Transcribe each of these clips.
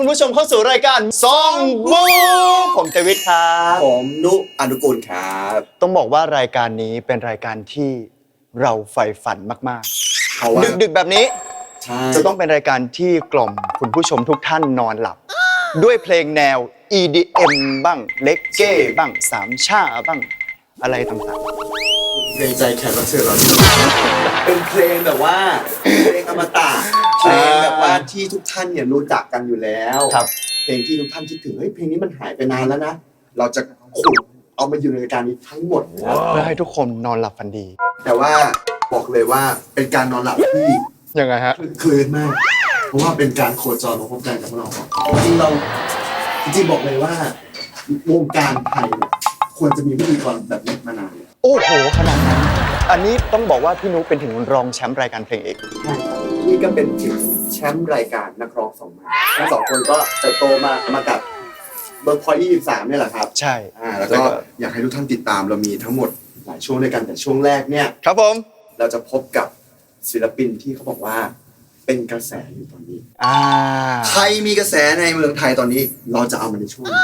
คุณผู้ชมเข้าสู่รายการซองบูผมเจวิทครับ ผมนุอนุกูลครับ ต้องบอกว่ารายการนี้เป็นรายการที่เราใฝ่ฝันมากเพราะว่าๆดึกๆแบบนี้ ใช่จะต้องเป็นรายการที่กล่อมคุณผู้ชมทุกท่านนอนหลับ ด้วยเพลงแนว EDM บ้างเลกเก้บ้างสามชาบ้าง อะไรต่างเพลงใจแขกรับเชิญเราเนี่ยเป็นเพลงแบบว่าเพลงอมตะเพลงแบบว่าที่ทุกท่านเนี่ยรู้จักกันอยู่แล้ว ๆ ครับ เพลงที่ทุกท่านคิดถึงเฮ้ยเพลงนี้มันหายไปนานแล้วนะ เราจะขุดเอามาอยู่ในรายการนี้ทั้งหมดนะครับเพื่อให้ทุกคนนอนหลับฝันดี แต่ว่าบอกเลยว่าเป็นการนอนหลับที่ยังไงฮะ คลื่นมาก เพราะว่าเป็นการโคจรมาพบกันกับพวกเราสองคนจริงๆเราจริงๆบอกเลยว่าวงการไทยเนี่ย ควรจะมีพิธีกรแบบนี้มานานแล้วโอ้โหขนาดนั้น อันนี้ต้องบอกว่าพี่นุเป็นถึงรองแชมป์รายการเพลงเอก ใช่ครับนี่ก็เป็นถึงแชมป์รายการนักร้องสองมาทั้งสองคนก็เติบโตมามากับเบิร์กพอยยี่สิบสามเนี่ยแหละครับใช่ อ่าแล้วก็อยากให้ทุกท่านติดตามเรามีทั้งหมดหลายช่วงด้วยกันแต่ช่วงแรกเนี่ย ครับผม เราจะพบกับศิลปินที่เขาบอกว่าเป็นกระแสอยู่ตอนนี้ อ่า ใครมีกระแสในเมืองไทยตอนนี้ เราจะเอามาในช่วงนี้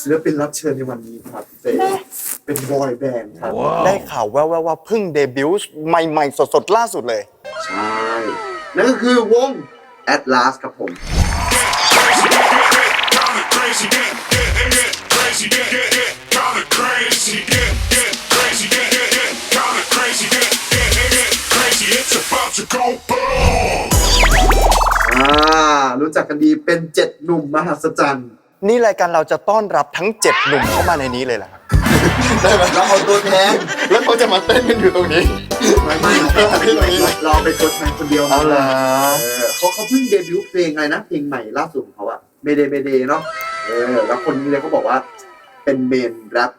ศิลปินรับเชิญในวันนี้ครับเฟย์เป็นบอยแบนด์ครับ ได้ข่าวแว่วๆว่าเพิ่งเดบิวต์ใหม่ๆ สดๆ ล่าสุดเลย ใช่ นั่นก็คือวง Atlas ครับผม Kinda crazy, yeah, yeah, yeah, yeah, crazy, yeah, yeah, yeah, kinda crazy, yeah, yeah, crazy, yeah, yeah, yeah, kinda crazy, yeah, yeah, yeah, yeah, crazy, it's about to go boom. อ่า รู้จักกันดีเป็นเจ็ดหนุ่มมหัศจรรย์ นี่รายการเราจะต้อนรับทั้งเจ็ดหนุ่มเข้ามาในนี้เลยเหรอครับเราเอาตัวแทนแล้วเขาจะมาเต้นกันอยู่ตรงนี้ ไม่ไม่เราเป็นตัวแทนคนเดียวเอาเหรอเออเขาเขาเพิ่งเดบิวต์เพลงอะไรนะ เพลงใหม่ล่าสุดของเขาอะเมเดเมเดเนาะเออแล้วคนนี้เลยเขาบอกว่า เป็นเมนแรป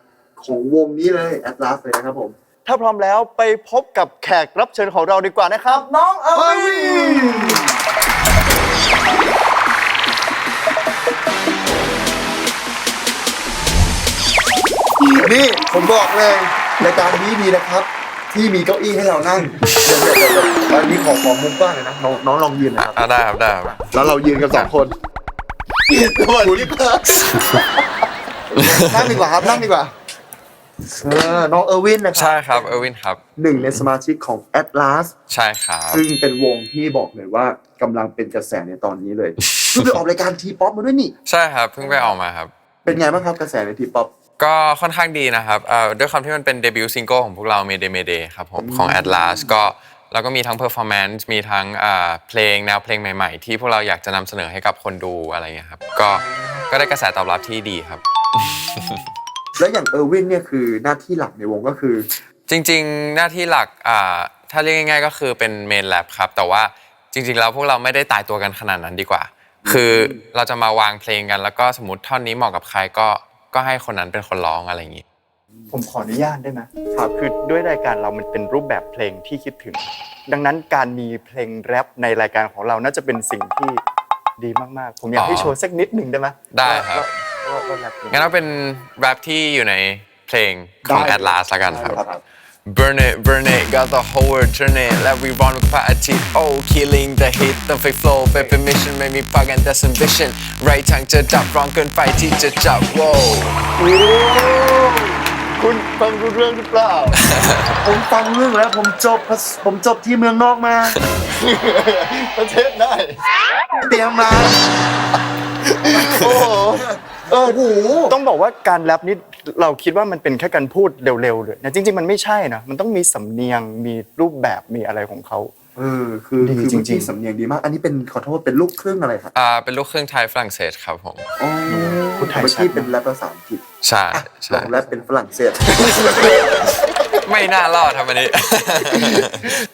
ของวงนี้เลย Atlas เลยนะครับผม ถ้าพร้อมแล้วไปพบกับแขกรับเชิญของเราดีกว่านะครับ น้องเอเฮ้วิ นนี่ผมบอกเลยรายการนี้ดีนะครับ ที่มีเก้าอี้ให้เรานั่งเดี๋ยวเดี๋ยวเดี๋ยวตอนนี้ขอขอมุมกว้างเลยนะน้องน้องลองยืนนะครับ อะได้ครับได้ครับแล้วเรายืนกันสองคนสวัสดีครับนั่งดีกว่าครับนั่งดีกว่าเออน้องเออร์วินนะครัใช่ครับเออร์วินครับหนึ่งในสมาชิกของ Atlas ใช่ครับซึ่งเป็นวงที่บอกเลยว่ากำลังเป็นกระแสในตอนนี้เลยเพิ่งไปออกรายการทีป๊อปมาด้วยนี่ ใช่ครับเพิ่งไปออกมาครับ เป็นไงบ้างครับกระแสในทีป๊อป ก็ค่อนข้างดีนะครับเอ่อด้วยความที่มันเป็นเดบิวต์ซิงเกิลของพวกเรา Mayday Mayday ครับผมของ Atlas ก็เราก็มีทั้งเพอร์ฟอร์แมนซ์มีทั้งอ่าเพลงแนวเพลงใหม่ๆ ที่พวกเราอยากจะนำเสนอให้กับคนดูอะไรเงี้ยครับก็ก็ได้กระแสตอบรับที่ดีครับ แล้วอย่างเออร์วินเนี่ยคือหน้าที่หลักในวงก็คือจริงๆ หน้าที่หลักอ่าถ้าเรียกง่ายๆ ก็คือเป็นเมนแลบครับ แต่ว่าจริงๆ แล้วพวกเราไม่ได้ตายตัวกันขนาดนั้นดีกว่า คือเราจะมาวางเพลงกันแล้วก็สมมติท่อนนี้เหมาะกับใครก็ ก็ให้คนนั้นเป็นคนร้องอะไรอย่างนี้ผมขออนุญาตได้ไหมครับคือด้วยรายการเรามันเป็นรูปแบบเพลงที่คิดถึง ดังนั้นการมีเพลงแรปในรายการของเราน่าจะเป็นสิ่งที่ดีมากๆ ผมอยากให้อ๋อโชว์สักนิดหนึ่งได้ไหมได้ครับว่าว่าว่าแรปยังไงงั้นเอาเป็นแรปที่อยู่ในเพลงของได้ Atlas ละกันครับครับ Burn it, burn it, got the whole world turning Like we run with party, oh Killing the hit, the fake flow Baby mission, ไม่มีพัก and that's ambition Right ทางจะดับร้องเกินไปที่จะจับ wow โอ้คุณฟังรู้เรื่องหรือเปล่า ผมฟังเรื่องแล้วผมจบผมจบที่เมืองนอกมา ประเทศได้เตรียมมา โอ้โห เออโอ้โหต้องบอกว่าการแรปนี่เราคิดว่ามันเป็นแค่การพูดเร็วๆเลยนะจริง ๆ มันไม่ใช่นะมันต้องมีสำเนียงมีรูปแบบมีอะไรของเขา เออคือดีคือจริจงริๆงๆสำเนียงดีมาก อันนี้เป็นขอโทษเป็นลูกครึ่งอะไรครับอ่าเป็นลูกครึ่งไทยฝรั่งเศสครับผม อ๋อพูดไทยเมื่อชัดกี้นะ เป็นแรปภาษาอังกฤษใช่ลใช่องแรปเป็นฝรั่งเศส ไม่น่ารอดครับอันนี้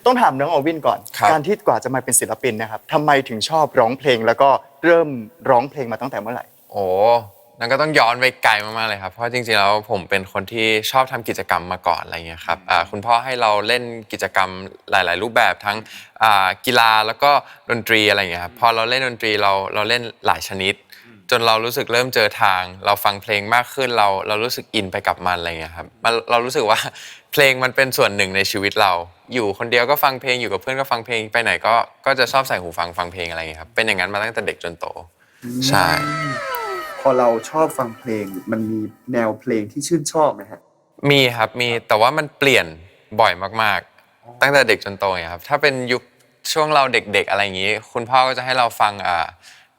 ต้องถามน้องอวินก่อน ครับ การที่กว่าจะมาเป็นศิลปินนะครับทำไมถึงชอบร้องเพลงแล้วก็เริ่มร้องเพลงมาตั้งแต่เมื่อไหร่ โอ้ นั่นก็ต้องย้อนไปไกลมากๆเลยครับ เพราะจริงๆแล้วผมเป็นคนที่ชอบทำกิจกรรมมาก่อนอะไรเงี้ยครับคุณพ่อให้เราเล่นกิจกรรมหลาย ๆ รูปแบบทั้งกีฬาแล้วก็ดนตรีอะไรเงี้ยครับพอเราเล่นดนตรีเราเราเล่นหลายชนิด จนเรารู้สึกเริ่มเจอทาง เราฟังเพลงมากขึ้นเราเรารู้สึกอินไปกับมันอะไรเงี้ยครับเรารู้สึกว่าเพลงมันเป็นส่วนหนึ่งในชีวิตเรา อยู่คนเดียวก็ฟังเพลงอยู่กับเพื่อนก็ฟังเพลงไปไหนก็ก็จะชอบใส่หูฟังฟังเพลงอะไรเงี้ยครับเป็นอย่างนั้นมาตั้งแต่เด็กจนโตใช่ พอเราชอบฟังเพลงมันมีแนวเพลงที่ชื่นชอบไหมฮะ มีครับมีแต่ว่ามันเปลี่ยนบ่อยมากๆ ตั้งแต่เด็กจนโตเนี่ยครับถ้าเป็นยุคช่วงเราเด็กๆอะไรอย่างนี้ คุณพ่อก็จะให้เราฟังอ่า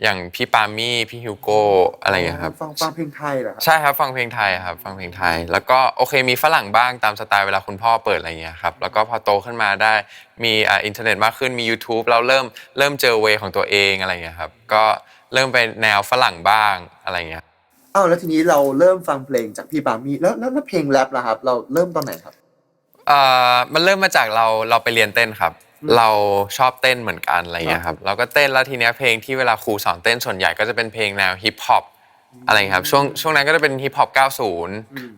อย่างพี่ปามี่พี่ฮิวโก้อะไรอย่างเงี้ยครับ ฟังฟังเพลงไทยเหรอครับ ใช่ครับฟังเพลงไทยครับ ฟังเพลงไทย แล้วก็โอเคมีฝรั่งบ้างตามสไตล์เวลาคุณพ่อเปิดอะไรอย่างเงี้ยครับแล้วก็พอโตขึ้นมาได้มีอ่าอินเทอร์เน็ตมากขึ้นมี YouTube เราเริ่มเริ่มเจอเวของตัวเองอะไรอย่างเงี้ยครับก็เริ่มไปแนวฝรั่งบ้างอะไรอย่างเงี้ยอ้าวแล้วทีนี้เราเริ่มฟังเพลงจากพี่ปามี่แล้วแล้วแล้วเพลงแรปล่ะครับ เราเริ่มตอนไหนครับเอ่อมันเริ่มมาจากเราเราไปเรียนเต้นครับ เราชอบเต้นเหมือนกันอะไรเงี้ยครับเราก็เต้นแล้วทีเนี้ยเพลงที่เวลาครูสอนเต้นส่วนใหญ่ก็จะเป็นเพลงแนวฮิปฮอปอะไรเงี้ยครับช่วงช่วงนั้นก็จะเป็นฮิปฮอป90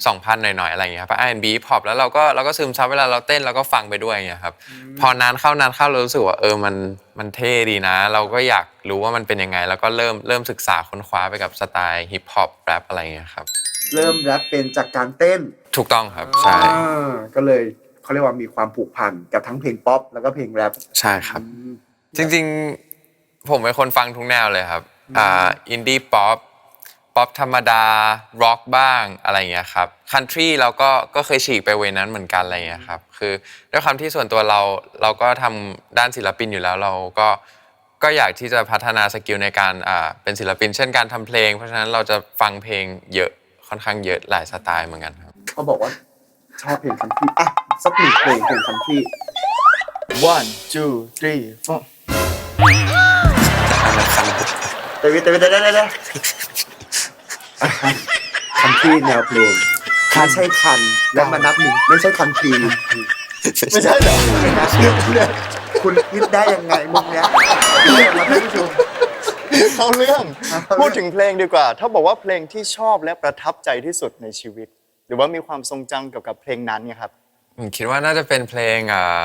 2000 หน่อยๆอะไรเงี้ยครับ R&B ฮิปฮอปแล้วเราก็เราก็ซึมซับเวลาเราเต้นเราก็ฟังไปด้วยเงี้ยครับพอนานเข้านานเข้าเรารู้สึกว่าเออมันมันเท่ดีนะ เราก็อยากรู้ว่ามันเป็นยังไง แล้วก็เริ่มเริ่มศึกษาค้นคว้าไปกับสไตล์ฮิปฮอปแรปอะไรเงี้ยครับเริ่มแรปเป็นจากการเต้นถูกต้องครับใช่อ่าก็เลย เขาเรียกว่ามีความผูกพันกับทั้งเพลงป๊อปแล้วก็เพลงแรปใช่ครับ จริงๆ ผมเป็นคนฟังทุกแนวเลยครับอ่าอินดี้ป๊อปป๊อปธรรมดาร็อกบ้างอะไรอย่างเงี้ยครับคันทรีเราก็ก็เคยฉีกไปเวนั้นเหมือนกันอะไรอย่างเงี้ยครับคือด้วยความที่ส่วนตัวเราเราก็ทำด้านศิลปินอยู่แล้วเราก็ก็อยากที่จะพัฒนาสกิลในการอ่าเป็นศิลปิน เช่นการทำเพลง เพราะฉะนั้นเราจะฟังเพลงเยอะค่อนข้างเยอะหลายสไตล์เหมือนกันครับเขาบอกว่า ชอบเพลงคันทรีอะสักหนึ่งเพลงเพลงคันทรี one two three four เดี๋ยวเดี๋ยวเดี๋ยวเดี๋ยวเดี๋ยวคันทรีแนวเพลงไม่ใช่คันแล้วมานับหนึ่งไม่ใช่คันทรีไม่ใช่เหรอคุณคิดได้ยังไงมุกเนี้ยเรื่องมาท่านผู้ชมเข้าเรื่องเข้าเรื่อง พูดถึงเพลงดีกว่า ถ้าบอกว่าเพลงที่ชอบและประทับใจที่สุดในชีวิตห รือว่ามีความทรงจำเกี่ยวกับเพลงนั้นเนี่ยครับ ผมคิดว่าน่าจะเป็นเพลงอ่า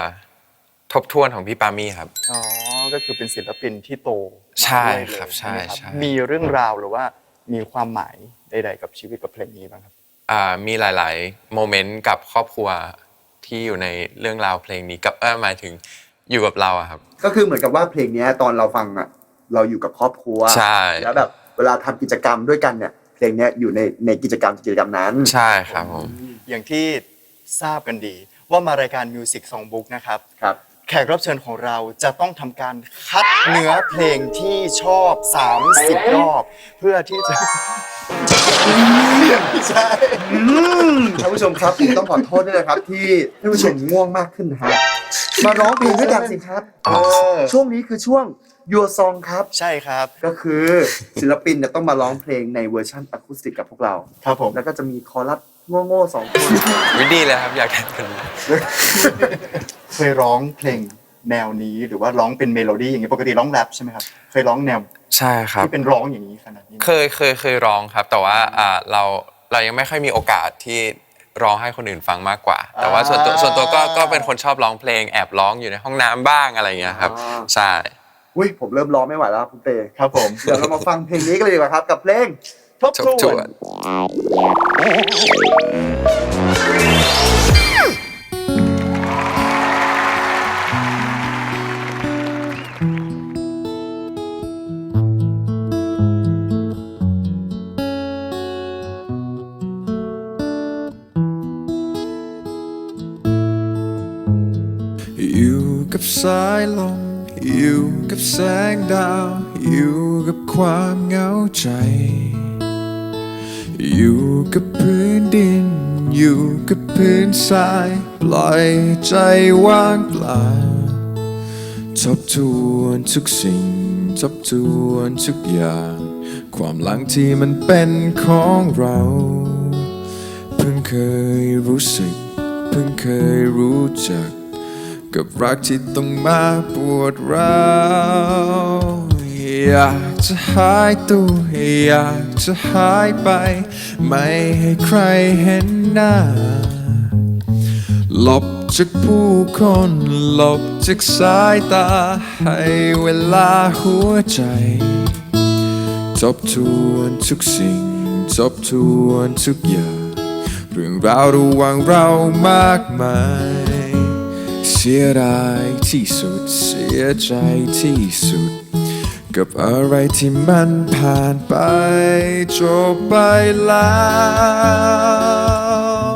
ทบทวนของพี่ปามี่ครับ อ๋อ ก็คือเป็นศิลปินที่โตมาใช่ด้วยเลยครับใช่ไหมใช่มีเรื่องราวหรือว่ามีความหมายใด ๆ กับชีวิตกับเพลงนี้บ้างครับ อ่ามีหลาย ๆ โมเมนต์กับครอบครัวที่อยู่ในเรื่องราวเพลงนี้กับเออหมายถึงอยู่กับเราอะครับ ก็คือเหมือนกับว่าเพลงเนี้ยตอนเราฟังอะเราอยู่กับครอบครัว ใช่ แล้วแบบเวลาทำกิจกรรมด้วยกันเนี่ย เพลงเนี้ยอยู่ในในกิจกรรมกิจกรรมนั้น ใช่ครับผม อย่างที่ทราบกันดี ว่ามารายการ Music Songbook นะครับ ครับ แขกรับเชิญของเราจะต้องทำการคัดเนื้อเพลงที่ชอบ 30 รอบ เพื่อที่จะไม่ใช่อืมท่านผู้ชมครับผมต้องขอโทษด้วยนะครับ ที่ท่านผู้ชมง่วงมากขึ้นนะฮะมาร้องเพลงด้วยกันสิครับเออช่วงนี้คือช่วง Your Song ครับ ใช่ครับ ก็คือศิลปินเนี่ยต้องมาร้องเพลงในเวอร์ชันอะคูสติกกับพวกเรา ครับผม แล้วก็จะมีคอรัสโง่ๆสองคนวิดีเลยครับ อยากแข่งกันเคยร้องเพลงแนวนี้หรือว่าร้องเป็นเมโลดี้อย่างนี้ปกติร้องแรปใช่ไหมครับ เคยร้องแนวใช่ครับ ที่เป็นร้องอย่างนี้ขนาดนี้ไหมเคยเคยเคยร้องครับ แต่ว่าอ่าเราเรายังไม่ค่อยมีโอกาสที่ร้องให้คนอื่นฟังมากกว่า แต่ว่าส่วนตัวส่วนตัวก็ก็เป็นคนชอบร้องเพลงแอบร้องอยู่ในห้องน้ำบ้างอะไรอย่างเงี้ยครับใช่ อุ้ยผมเริ่มร้องไม่ไหวแล้วครับคุณเตครับผม เดี๋ยวเรามาฟังเพลงนี้กันเลยดีกว่าครับ กับเพลงทบททบทววนนอยู่กับสายลม อยู่กับแสงดาว อยู่กับความเหงาใจ อยู่กับพื้นดิน อยู่กับพื้นทราย ปล่อยใจว่างเปล่าทบทวนทุกสิ่งทบทวนทุกอย่าง ความหลังที่มันเป็นของเรา เพิ่งเคยรู้สึก เพิ่งเคยรู้จัก กับรักที่ต้องมาปวดร้าวอยากจะหายตัวอยากจะหายไป ไม่ให้ใครเห็นหน้าหลบจากผู้คนหลบจากสายตา ให้เวลาหัวใจทบทวนทุกสิ่งทบทวนทุกอย่าง เรื่องราวระหว่างเรามากมาย สียดายที่สุดเสียใจที่สุดกกับอะไรที่มันผ่านไปจบไปแล้ว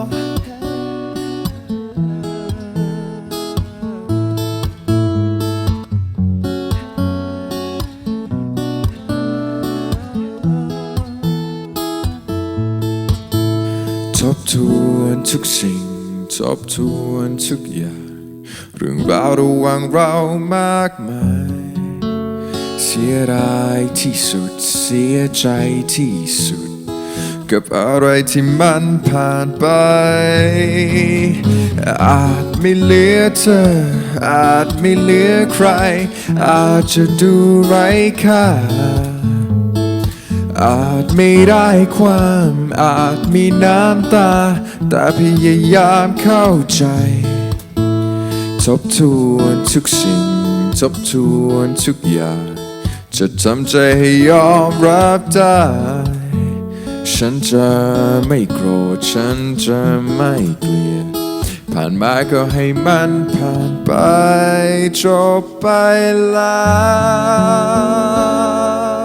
ทบทวนทุกสิ่ง ทบทวนทุกอย่าง เรื่องราวระหว่างเรามากมาย เสียดายที่สุดเสียใจที่สุด กับอะไรที่มันผ่านไป อาจไม่เหลือเธอ อาจไม่เหลือใคร อาจจะดูไร้ค่าอาจไม่ได้ความอาจมีน้ำตา แต่พยายามเข้าใจ ทบทวนทุกสิ่ง ทบทวนทุกอย่าง จะทำใจให้ยอมรับได้ ฉันจะไม่โกรธ ฉันจะไม่เกลียด ผ่านมาก็ให้มันผ่านไป จบไปแล้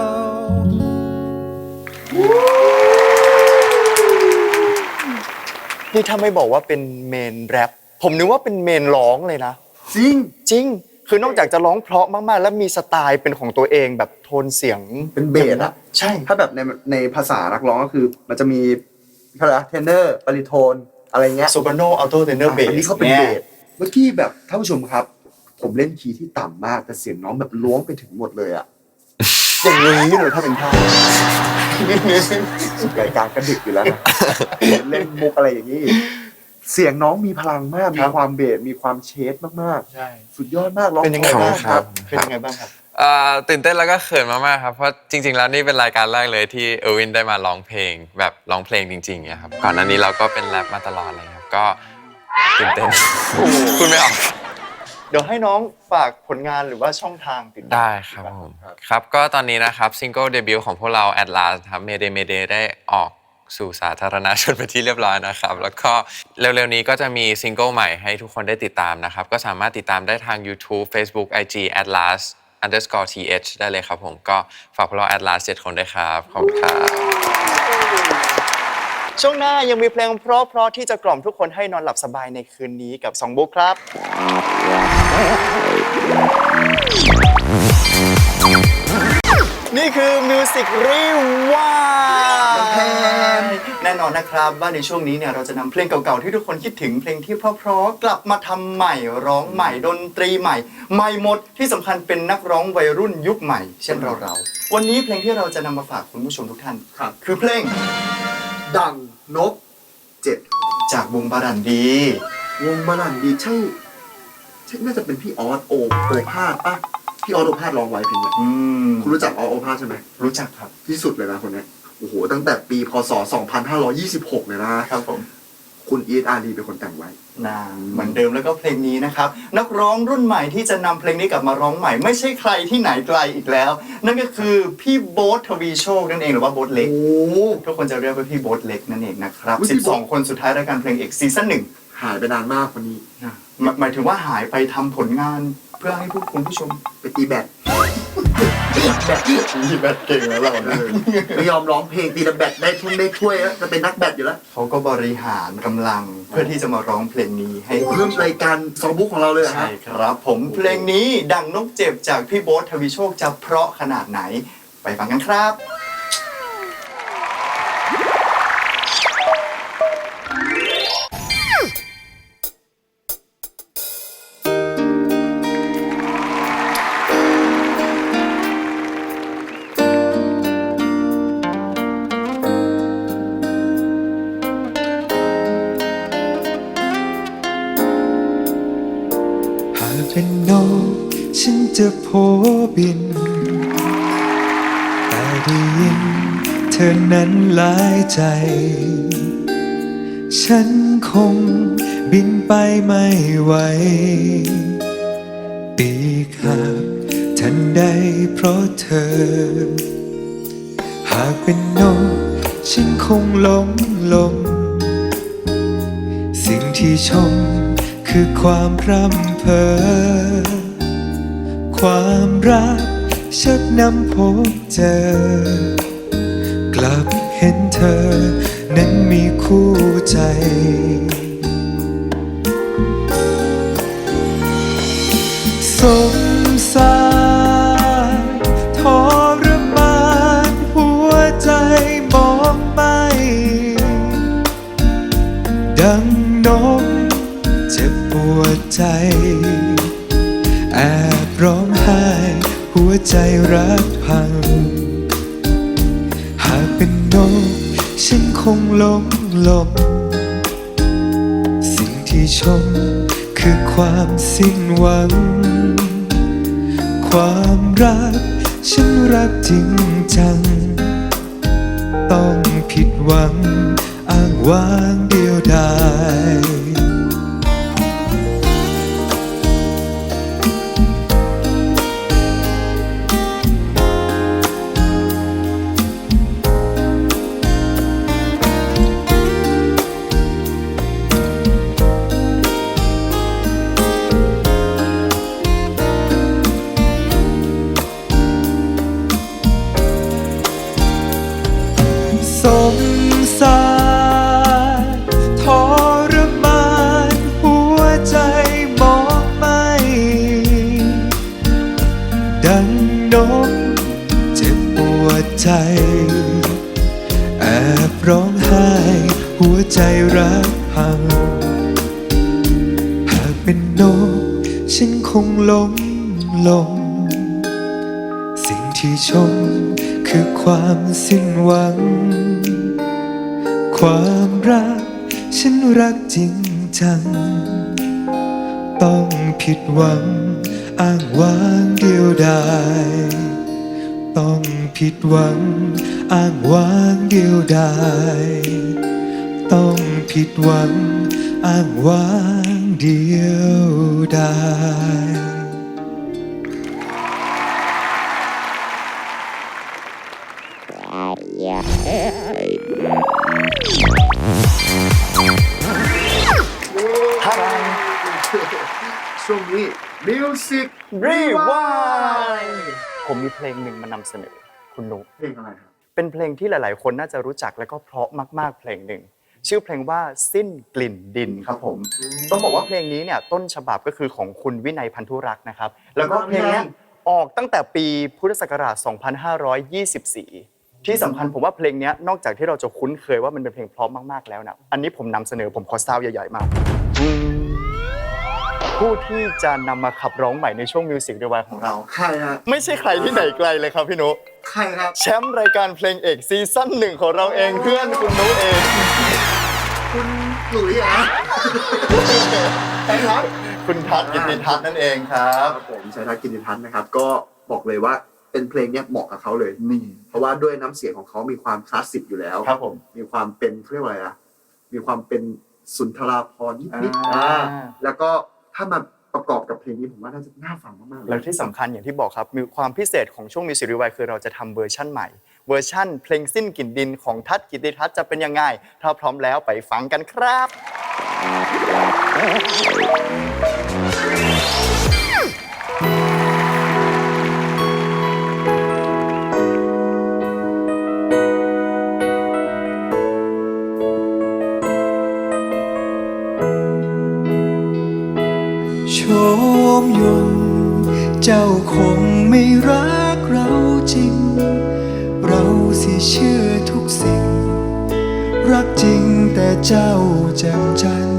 วนี่ถ้าไม่บอกว่าเป็นเมนแรป ผมนึกว่าเป็นเมนร้องเลยนะ จริง จริง คือนอกจากจะร้องเพราะมากๆ แล้วมีสไตล์เป็นของตัวเองแบบโทนเสียงเป็นเบสอะใช่ ถ้าแบบในในภาษานักร้องก็คือ มันจะมีเขาเรียกเทนเนอร์บาริโทน อะไรเงี้ยโซปราโนอัลโตเทนเนอร์เบสอันนี้เขาเป็นเบสเมื่อกี้แบบท่านผู้ชมครับ ผมเล่นคีย์ที่ต่ำมาก แต่เสียงน้องแบบล้วงไปถึงหมดเลยอะอย่างนี้เลยถ้าเป็นท่าสุดรายการก็ดึกอยู่แล้วนะเล่นมุกอะไรอย่างนี้ เสียงน้องมีพลังมาก มีความเบสมีความเชดมากใช่ ๆ สุดยอดมากร้องเป็นยังไงพอบ้างมากครับ เป็นยังไงบ้างครับ อ่าตื่นเต้นแล้วก็เขินมากๆครับ เพราะจริง ๆ แล้วนี่เป็นรายการแรกเลยที่เออร์วินได้มาร้องเพลง แบบร้องเพลงจริงๆเนี่ยครับ ก่อนหน้านี้เราก็เป็นแรปมาตลอดเลยครับ ก็ตื่นเต้นพูดไม่ออก เดี๋ยวให้น้องฝากผลงานหรือว่าช่องทางติดตามได้ครับผม ครับ ก็ตอนนี้นะครับซิงเกิลเดบิวต์ของพวกเรา At Last ครับ Mayday Mayday ได้ออก สู่สาธารณชนไปนที่เรียบร้อยนะครับ แล้วก็เร็วๆนี้ก็จะมีซิงเกิลใหม่ให้ทุกคนได้ติดตามนะครับ ก็สามารถติดตามได้ทาง YouTube Facebook IG Atlas underscore th ได้เลยครับผมก็ฝากพวกเรา Atlas 7คนด้วยครับ ขอบคุณครับ ช่วงหน้ายังมีเพลงเพราะๆที่จะกล่อมทุกคนให้นอนหลับสบายในคืนนี้กับสองบุ๊กครับ นี่คือมิวสิกรีว่าแน่นอนนะครับว่าในช่วงนี้เนี่ยเราจะนำเพลงเก่าๆที่ทุกคนคิดถึงเพลงที่เพราะๆกลับมาทำใหม่ร้องใหม่ดนตรีใหม่ ใหม่หมดที่สำคัญเป็นนักร้องวัยรุ่นยุคใหม่ เช่นเราเราๆวันนี้เพลงที่เราจะนำมาฝากคุณผู้ชมทุกท่านครับ คือเพลงดังนกเจ็ดจากวงบารันดี วงมาลันดีใช่ใช่น่าจะเป็นพี่ออสโอโอภาสป่ะ พี่ออสโอภาสร้องไว้เพลงนี้อืมคุณรู้จักออสโอภาสใช่ไหมรู้จักครับ ที่สุดเลยนะคนเนี้ยโอ้โหตั้งแต่ปีพศ 2526 เลยนะครับผม คุณอีทอาร์ดีเป็นคนแต่งไว้นาเหมือนเดิมแล้วก็เพลงนี้นะครับ นักร้องรุ่นใหม่ที่จะนำเพลงนี้กลับมาร้องใหม่ ไม่ใช่ใครที่ไหนไกลอีกแล้ว นั่นก็คือพี่โบ๊ททวีโชคนั่นเองหรือว่าโบ๊ทเล็ก โอ้ ทุกคนจะเรียกว่าพี่โบ๊ทเล็กนั่นเองนะครับอุ๊ยพี่โบ๊ท 12 คนสุดท้ายรายการเพลงเอกซีซั่นหนึ่งหายไปนานมากคนนี้ หมายหมายถึงว่าหายไปทำผลงาน เพื่อให้ผู้คุณผู้ชมไปตีแบดแบตมีแบตเก่งแล้วเราเออไม่ยอมร้องเพลงตีแต่แบดได้ทุ่งได้ถ้วยแล้วจะเป็นนักแบดอยู่แล้วเขาก็บริหารกำลังเพื่อที่จะมาร้องเพลงนี้ให้เพิ่มรายการซองบุ๊กของเราเลยเหรอใช่ฮะครับผมเพลงนี้ดังนกเจ็บจากพี่โบ๊ททวีโชคจะเพราะขนาดไหน ไปฟังกันครับ บิน แต่ได้ยินเธอนั้นหลายใจ ฉันคงบินไปไม่ไหว ปีกหักทันใดเพราะเธอ หากเป็นนกฉันคงหลงลม สิ่งที่ชมคือความพร่ำเพ้อ ความรักชักนำพบเจอ กลับเห็นเธอ นั้นมีคู่ใจสงสารทรมานหัวใจมองไม่ดังนกเจ็บปวดใจแอบ ร้องไห้ หัวใจรักพัง หากเป็นนกฉันคงลงหลงสิ่งที่ชมคือความสิ้นหวัง ความรักฉันรักจริงจัง ต้องผิดหวังอ้างว้างเดียวดาย คือความสิ้นหวัง ความรัก ฉันรักจริงจัง ต้องผิดหวัง อ้างว้างเดียวดายต้องผิดหวัง อ้างว้างเดียวดายต้องผิดหวัง อ้างว้างเดียวดาย มิวสิกรีวายผมมีเพลงหนึ่งมานำเสนอคุณนุเพลงอะไรครับ เป็นเพลงที่หลาย ๆ คนน่าจะรู้จักและก็เพราะมาก ๆ เพลงหนึ่ง ชื่อเพลงว่าสิ้นกลิ่นดินครับผม ต้องบอกว่าเพลงนี้เนี่ยต้นฉบับก็คือของคุณวินัยพันธุรักษ์นะครับ แล้วก็เพลงเนี้ยออกตั้งแต่ปีพุทธศักราช 2524 ที่สำคัญผมว่าเพลงเนี้ยนอกจากที่เราจะคุ้นเคยว่ามันเป็นเพลงเพราะมาก ๆ แล้วนะอันนี้ผมนำเสนอผมขอซาวด์ใหญ่ ๆ มากอืม ผู้ที่จะนำมาขับร้องใหม่ในช่วงมิวสิกเดวายของเรา ใครฮะไม่ใช่ใครที่ไหนไกลเลยครับพี่นุใครครับแชมป์รายการเพลงเอกซีซั่นหนึ่งของเราเองเพื่อนคุณนุเอง คุณหลุยส์เหรอใครครับ คุณทัศน์กิติทัศน์นั่นเองครับ ครับผมชัยทัศน์กิติทัศน์นะครับ ก็บอกเลยว่าเป็นเพลงเนี้ยเหมาะกับเขาเลย นี่เพราะว่าด้วยน้ำเสียงของเขามีความคลาสสิกอยู่แล้ว ครับผม มีความเป็นเขาเรียกว่าอะไรอะมีความเป็นสุนทราภรณ์นิดๆอ่า อ่าแล้วก็ ถ้ามาประกอบกับเพลงนี้ผมว่าน่าจะน่าฟังมากๆเลแล้วที่สำคัญอย่างที่บอกครับมีความพิเศษของช่วงมิวสิกรีวายคือเราจะทำเวอร์ชั่นใหม่ เวอร์ชั่นเพลงสิ้นกลิ่นดินของทัศน์กิติทัศน์จะเป็นยังไง ถ้าพร้อมแล้วไปฟังกันครับ โชมยง เจ้าคงไม่รักเราจริง เราสิเชื่อทุกสิ่ง รักจริงแต่เจ้าแจ่มจัน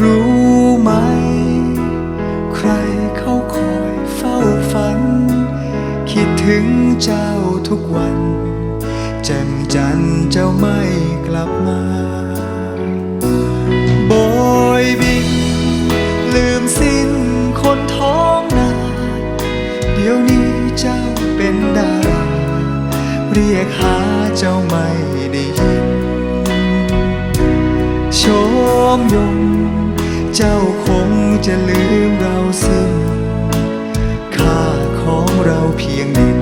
รู้ไหม ใครเขาคอยเฝ้าฝัน คิดถึงเจ้าทุกวัน แจ่มจันเจ้าไม่กลับมา เรียกหาเจ้าไม่ได้ยินโชมยง เจ้าคงจะลืมเราสิ้น ค่าของเราเพียงนิน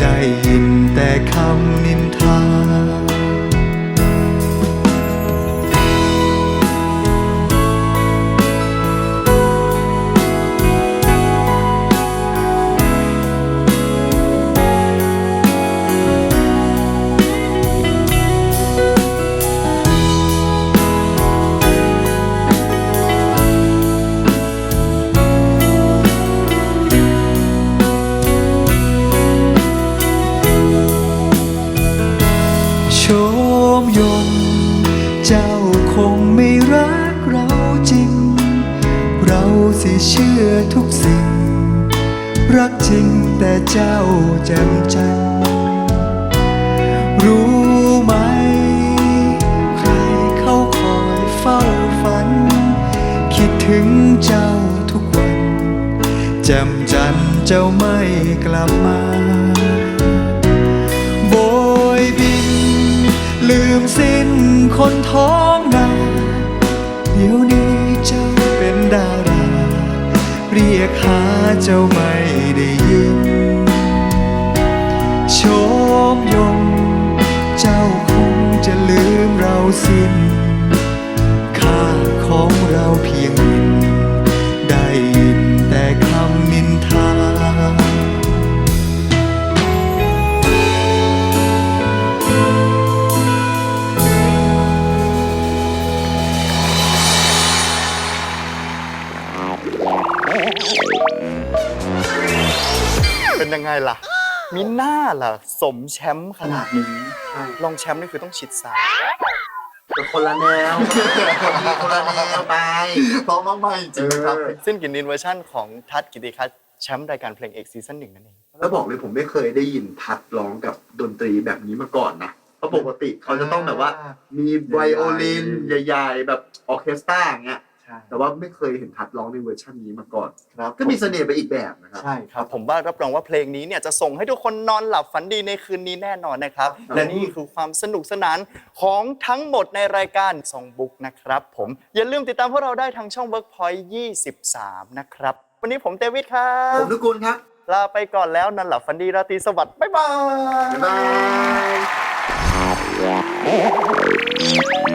ได้ยินแต่คำนิน อทุกสิ่ง รักจริงแต่เจ้าแจ่มจันทรู้ไหม ใครเขาคอยเฝ้าฝัน คิดถึงเจ้าทุกวันแจ่มจันเจ้าไม่กลับมาโบยบิน ลืมสิ้นคนท้องนาเดี๋ยวนี้เจ้าเป็นดารา เรียกหาเจ้าไม่ได้ยิน โชมยง เจ้าคงจะลืมเราสิ้น มีหน้าล่ะ สมแชมป์ขนาดนี้ ใช่รองแชมป์นี่คือต้องชิดซ้าย แต่คนละแนวมีคนละแนวไปร้องมากๆจริงๆนะครับ เออสิ้นกินดินเวอร์ชั่นของทัศน์กิติคัตแชมป์รายการเพลงเอกซีซั่นหนึ่งนั่นเอง แล้วบอกเลยผมไม่เคยได้ยินทัดร้องกับดนตรีแบบนี้มาก่อนนะเพราะปกติเขาจะต้องแบบว่า มีไวโอลินใหญ่ ๆ แบบออร์เคสตราอย่างเงี้ยใช่ แต่ว่าไม่เคยเห็นทัดร้องในเวอร์ชันนี้มาก่อน ครับก็มีเสน่ห์ไปอีกแบบนะครับ ใช่ครับ ผมว่ารับรองว่าเพลงนี้เนี่ยจะส่งให้ทุกคนนอนหลับฝันดีในคืนนี้แน่นอนนะครับครับและนี่คือความสนุกสนานของทั้งหมดในรายการซองบุ๊กนะครับผมอย่าลืมติดตามพวกเราได้ทางช่อง Workpoint 23 นะครับ วันนี้ผมเตวิทครัผบมนุกุลครับ ลาไปก่อนแล้วนอนหลับฝันดีราตรีสวัสดิ์บ๊ายบาย บ๊ายบาย